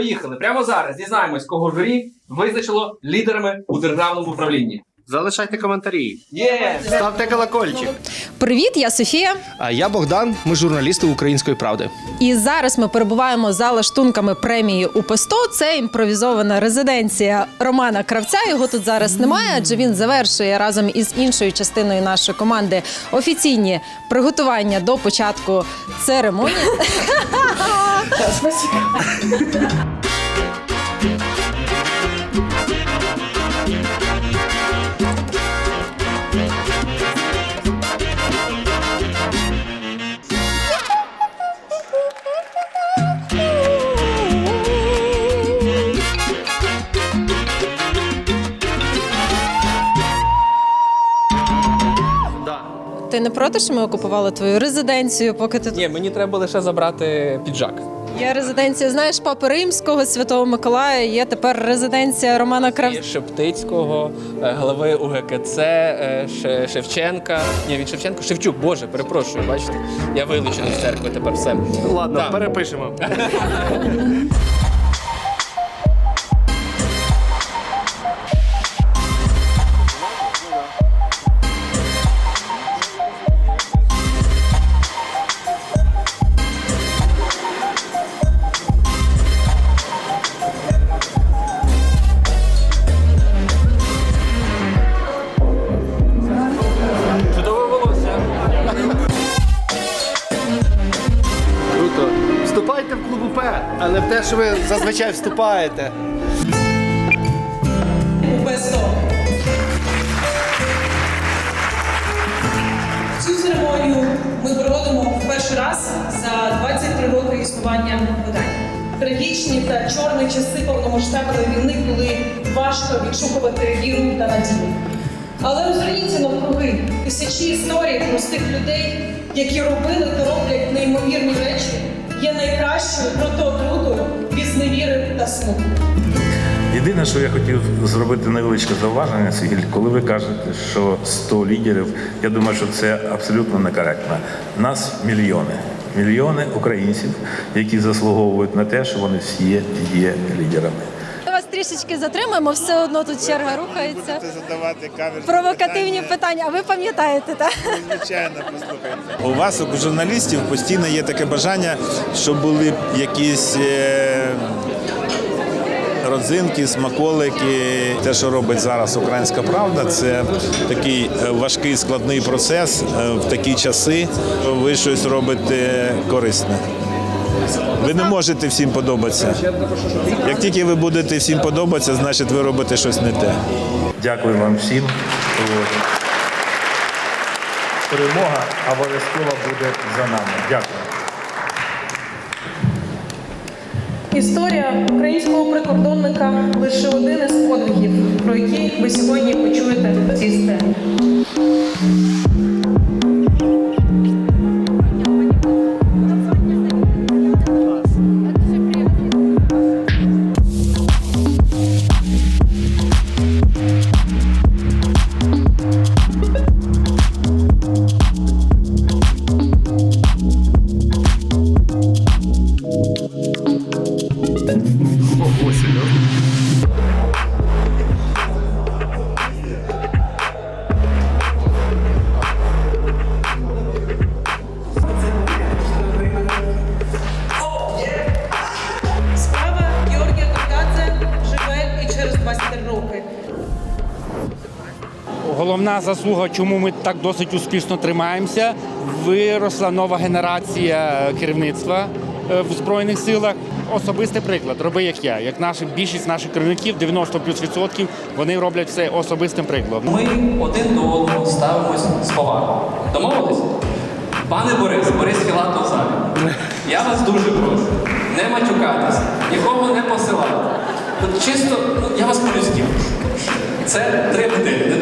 Поїхали прямо зараз. Дізнаємось, кого журі визначило лідерами у державному управлінні. Залишайте коментарі. Є! Ставте колокольчик. Привіт, я Софія. А я Богдан. Ми журналісти Української правди. І зараз ми перебуваємо за лаштунками премії УП-100. Це імпровізована резиденція Романа Кравця. Його тут зараз немає, адже він завершує разом із іншою частиною нашої команди офіційні приготування до початку церемонії. Ти не проти, що ми окупували твою резиденцію, поки ти тут? Ні, мені треба лише забрати піджак. Є резиденція, знаєш, Папи Римського, Святого Миколая, є тепер резиденція Романа Кравця. Є Шептицького, е, голови УГКЦ, е, Ше- Шевченка. Ні, від Шевченко, Шевчук, Боже, перепрошую, бачите. Я вилучений з церкви тепер все. Ладно, Так. перепишемо. ви зазвичай вступаєте. Цю церемонію ми проводимо в перший раз за 23 роки існування видання. Трагічні та чорні часи повномасштабної війни, коли важко відшукувати віру та надію. Але розверніться навкруги тисячі історій простих людей, які робили та роблять неймовірні речі, є найкращою протиотрутою від зневіри та смутку. Єдине, що я хотів зробити невеличке зауваження, Сігіль, коли ви кажете, що 100 лідерів, я думаю, що це абсолютно некоректно. Нас мільйони, мільйони українців, які заслуговують на те, що вони всі є лідерами. Трішечки затримаємо, все одно тут черга рухається. задавати каверзні Провокативні питання, а ви пам'ятаєте, так? Звичайно, послухайте. У вас, у журналістів, постійно є таке бажання, щоб були якісь е, родзинки, смаколики. Те, що робить зараз Українська Правда, це такий е, важкий складний процес е, в такі часи. Ви щось робите корисне. Ви не можете всім подобатися. Як тільки ви будете всім подобатися, значить ви робите щось не те. Дякую вам всім. Перемога обов'язково буде за нами. Дякую. Історія українського прикордонника лише один із подвигів, про які ви сьогодні почуєте в цій сцені. Головна заслуга, чому ми так досить успішно тримаємося, виросла нова генерація керівництва е, в Збройних силах. Особистий приклад, роби як я. Як наші більшість наших керівників, 90 плюс відсотків, вони роблять все особистим прикладом. Ми один до одного ставимось з повагою. Домовились? Пане Борис, Борис Філатов залі. Я вас дуже прошу. Не матюкатися, нікого не посилати. Чисто, ну, я вас по-людськи. Це три години.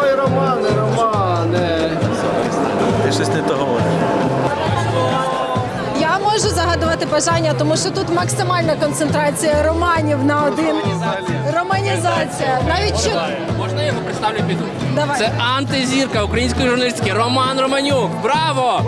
Ой, Романе, Романе. Ти щось не то говориш. Я можу загадувати бажання, тому що тут максимальна концентрація романів на один. Романізація. Навіть що Можна я його представлю піду? Давай. Це антизірка української журналістики Роман Романюк. Браво!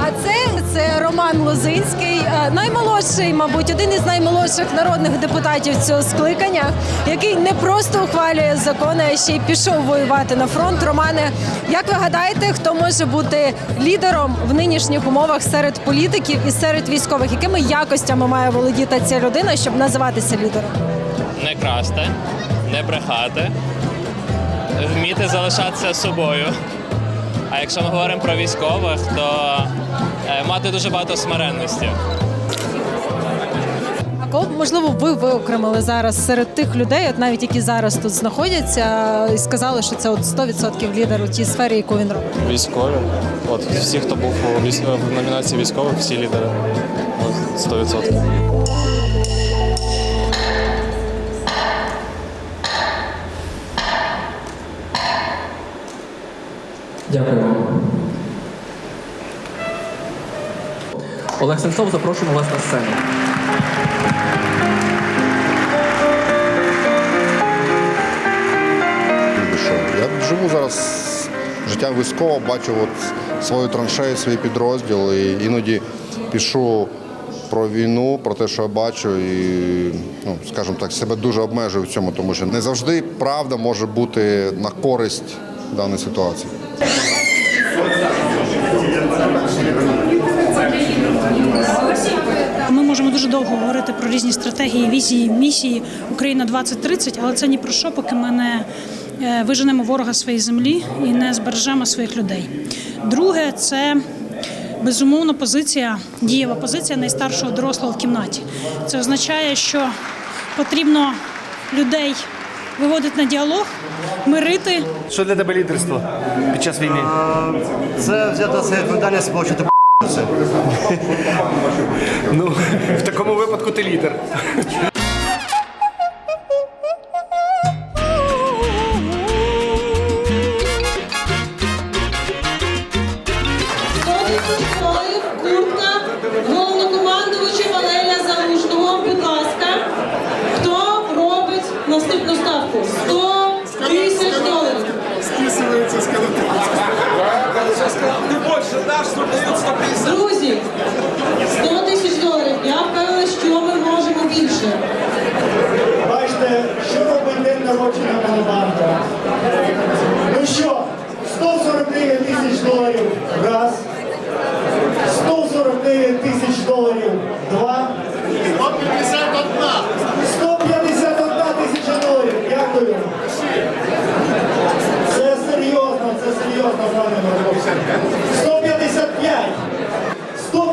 А це, це Роман Лозинський, е, наймолодший, мабуть, один із наймолодших народних депутатів цього скликання, який не просто ухвалює закони, а ще й пішов воювати на фронт. Романе, як ви гадаєте, хто може бути лідером в нинішніх умовах серед політиків і серед військових? Якими якостями має володіти ця людина, щоб називатися лідером? не красти, не брехати, вміти залишатися собою. А якщо ми говоримо про військових, то е, мати дуже багато смиренності. А кого б, можливо ви виокремили зараз серед тих людей, от навіть які зараз тут знаходяться, і сказали, що це от 100% лідер у тій сфері, яку він робить? Військові. От всі, хто був у військ- в номінації військових, всі лідери. От, 100%. Дякую. Олег Сенцов, запрошуємо вас на сцену. Я живу зараз життям військового, бачу от свою траншею, свій підрозділ і іноді пишу про війну, про те, що я бачу, і, ну, скажімо так, себе дуже обмежую в цьому, тому що не завжди правда може бути на користь даної ситуації. Ми можемо дуже довго говорити про різні стратегії, візії, місії Україна 2030, але це ні про що, поки ми не е, виженемо ворога своєї землі і не збережемо своїх людей. Друге, це безумовно позиція, дієва позиція найстаршого дорослого в кімнаті. Це означає, що потрібно людей виводити на діалог, мирити. Що для тебе лідерство під час війни? Це взяти на себе відповідальність сполучити Ну, в такому випадку ти лідер. Наступну ставку. 100 Тисяч доларів. Скисується з Не більше, наш суд дають 150. Друзі, 100 тисяч доларів. Я впевнена, що ми можемо більше. Бачите, що робить день народження Ну що?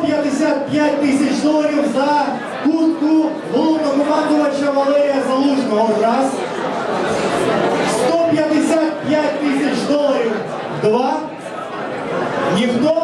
155 тисяч доларів за куртку головнокомандувача Валерія Залужного. Раз. 155 тисяч доларів. Два. Ніхто.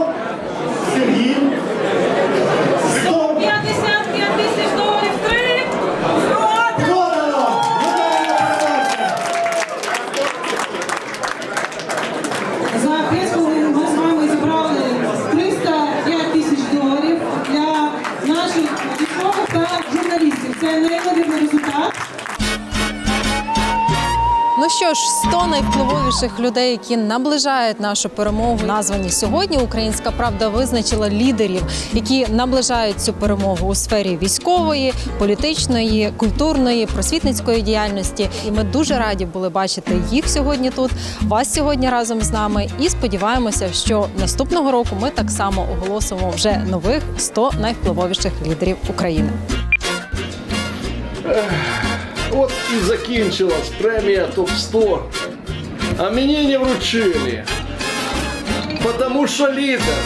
Ну що ж, 100 найвпливовіших людей, які наближають нашу перемогу, названі сьогодні. Українська правда визначила лідерів, які наближають цю перемогу у сфері військової, політичної, культурної, просвітницької діяльності. І ми дуже раді були бачити їх сьогодні тут, вас сьогодні разом з нами. І сподіваємося, що наступного року ми так само оголосимо вже нових 100 найвпливовіших лідерів України. От і закінчилась премія ТОП-100. А мені не вручили. Потому що лідер